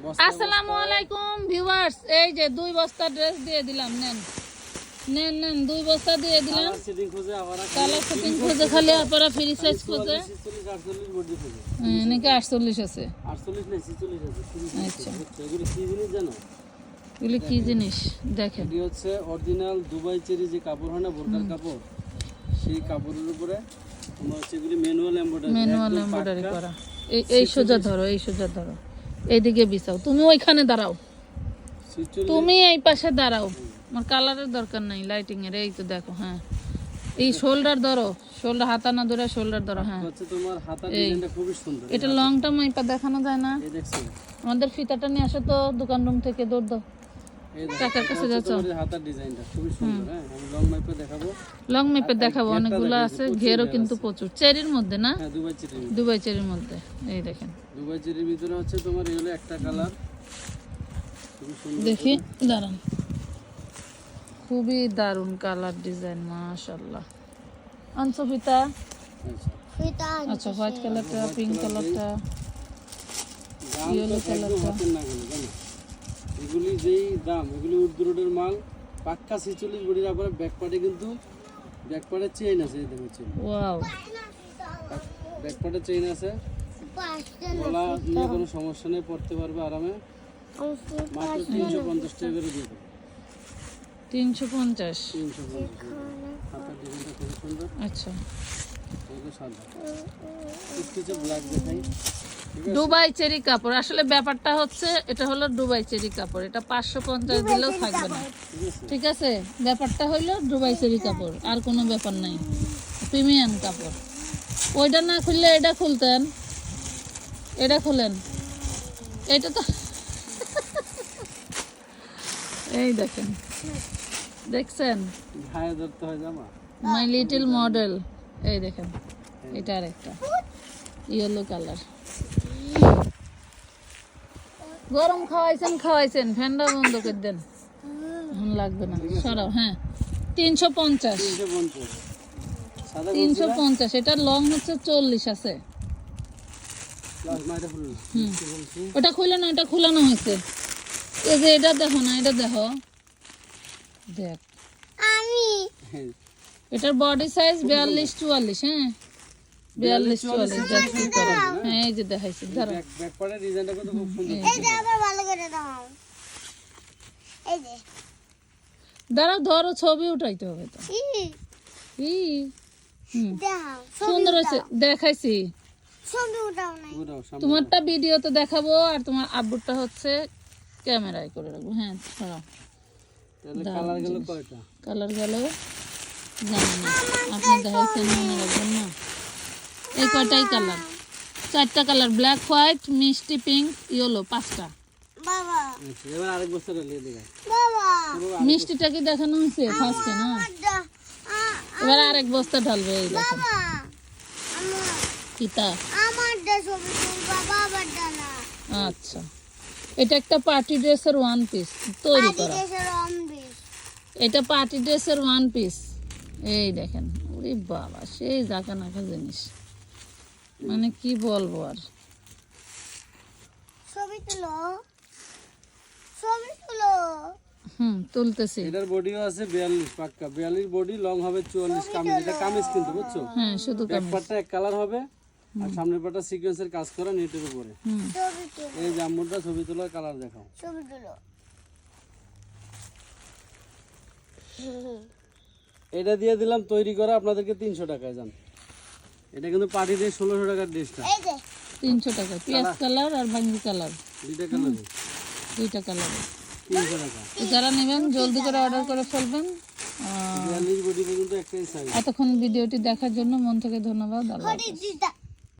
আসসালামু আলাইকুম ভিউয়ার্স এই যে দুই বস্তা ড্রেস দিয়ে দিলাম নেন। নেন নেন দুই বস্তা দিয়ে দিলাম। সিটিং কালার ফিটিং খোঁজে খালি আপনারা ফ্রি সাইজ খোঁজে। হ্যাঁ, নাকি আটচল্লিশ আছে? আচ্ছা। এগুলো কি জিনিস জানো? কি জিনিস? দেখেন। এটি হচ্ছে অরিজিনাল দুবাই চেরি যে কাপড় হয় না বোরকার কাপড় সেই কাপড়ের উপরে তোমার হচ্ছে এগুলি ম্যানুয়াল এমব্রয়ডারি ম্যানুয়াল এমব্রয়ডারি করা। এই এই সোজা ধরো এই সোজা ধরো। এইদিকে বিছাও। তুমি ওইখানে দাঁড়াও। তুমি এই পাশে দাঁড়াও। আমার কালারের দরকার নাই লাইটিং এর এই তো দেখো হ্যাঁ। এই শোল্ডার ধরো শোল্ডার হাতা না ধরে শোল্ডার ধরো হ্যাঁ। তোমার হাতার ডিজাইনটা খুবই সুন্দর। এটা লংটা মাইপা দেখানো যায় না। এই দেখছ আমাদের ফিতাটা নিয়ে আসো তো দোকান রুম থেকে দৌড় দাও। এই কাছে যাচ্ছ? তোমার এই হাতার ডিজাইনটা খুবই সুন্দর হ্যাঁ লং দেখাবো। লং মেপে দেখাবো অনেকগুলো আছে ঘেরও কিন্তু প্রচুর। চেরির মধ্যে না? হ্যাঁ দুবাই চেরির মধ্যে। এই দেখেন। দুবাই চেরির ভিতরে হচ্ছে তোমার এই হলো একটা কালার দেখি দাঁড়ান। খুবই দারুণ কালার ডিজাইন মাশাল্লাহ আনছো ফিতা? আচ্ছা হোয়াইট কালারটা পিঙ্ক কালারটা দাম তো একদম হাতের নাগালে জানো এগুলি যেই দাম এগুলি উর্দু রোডের মাল। পাক্কা ছিচল্লিশ বডির আবার ব্যাকপার্টে কিন্তু ব্যাকপার্টে চেইন আছে এই দেখো চেইন ওয়াও ব্যাকপার্টে চেইন আছে। গলা নিয়ে কোনো সমস্যা নেই পড়তে পারবে আরামে। মাত্র তিনশো পঞ্চাশ টাকা করে দিয়ে দেবো। তিনশো পঞ্চাশ। তিনশো পঞ্চাশ। হাতের সুন্দর। আচ্ছা। সাদা। ব্ল্যাক দেখাই। দুবাই চেরি কাপড়। আসলে ব্যাপারটা হচ্ছে এটা হলো দুবাই চেরি কাপড়। এটা পাঁচশো পঞ্চাশ দিলেও থাকবে না। ঠিক আছে? ব্যাপারটা হইল দুবাই চেরি কাপড় আর কোনো ব্যাপার নাই। প্রিমিয়াম কাপড়। ওইটা না খুললে এটা খুলতেন। এটা খুলেন। এটা তো এই দেখেন। দেখছেন? হয় মাই লিটল মডেল এই দেখেন এটা আর একটা ইয়েলো কালার গরম খাওয়াইছেন খাওয়াইছেন। ফ্যানটা বন্ধ করে দেন। এখন লাগবে না। সরাও হ্যাঁ। তিনশো পঞ্চাশ। তিনশো পঞ্চাশ সাদা তিনশো পঞ্চাশ। এটা লং হচ্ছে চল্লিশ আছে। ওটা খুলে না এটা খুলানো হয়েছে। এই যে এটা দেখো না এটা দেখো। দেখ। হ্যাঁ। এটার বডি সাইজ বিয়াল্লিশ চুয়াল্লিশ হ্যাঁ। বিয়াল্লিশ চুয়াল্লিশ হ্যাঁ এই যে দেখাইছি ধরো ব্যাক ব্যাকপার্টের ডিজাইনটা কিন্তু খুব সুন্দর দাঁড়াও ধরো ছবি উঠাইতে হবে তো। সুন্দর হয়েছে দেখাইছি। তোমারটা ভিডিওতে দেখাবো আর তোমার আব্বুরটা হচ্ছে ক্যামেরায় করে রাখব। হ্যাঁ সরাও কালার গেল কয়টা? কালার গেল জানি না আপনি দেখাইছেন মনে রাখবেন না এই কয়টাই কালার? চারটা কালার ব্ল্যাক হোয়াইট মিষ্টি পিঙ্ক ইয়েলো পাঁচটা। আচ্ছা এবার আরেক বছর নিয়ে দেখা মিষ্টিটা কি দেখানো হয়েছে? ফার্স্টে না? এবার আরেক বস্তা ঢালবে এই দেখেন কিতা আচ্ছা। এটা একটা পার্টি ড্রেসের ওয়ান পিস তৈরি করা। এটা পার্টি ড্রেসের ওয়ান পিস এই দেখেন ওরে বাবা সেই জাকা নাকা জিনিস। মানে কি বলব আর? ছবি তুলো। ছবি তুলো। হুম তুলতেছি। এটার বডিও আছে বিয়াল্লিশ পাক্কা। বিয়াল্লিশ বডি লং হবে চুয়াল্লিশ কামিজ। এটা কামিজ কিন্তু বুঝছ? হ্যাঁ শুধু কামিজ। পার্টটা এক কালার হবে আর সামনের পার্টটা সিকোয়েন্সের কাজ করা নেটের উপরে। হুম। ছবি তুলো। এই জাম্বুরটা ছবি তোলার কালার দেখাও। ছবি তুলো। এটা দিয়ে দিলাম তৈরি করা আপনাদেরকে তিনশো টাকায় যান এটা কিন্তু পাটি দিয়ে ষোলোশো টাকার ড্রেসটা এই যে। তিনশো টাকা পেঁয়াজ কালার? আর বাঙ্গি কালার। দুইটা কালার দুইটা কালার তিনশো টাকা। যারা নেবেন জলদি করে অর্ডার করে ফেলবেন। আহ, বিয়াল্লিশ বডি পর্যন্ত একটাই সাইজ এতক্ষণ ভিডিওটি দেখার জন্য মন থেকে ধন্যবাদ আল্লাহ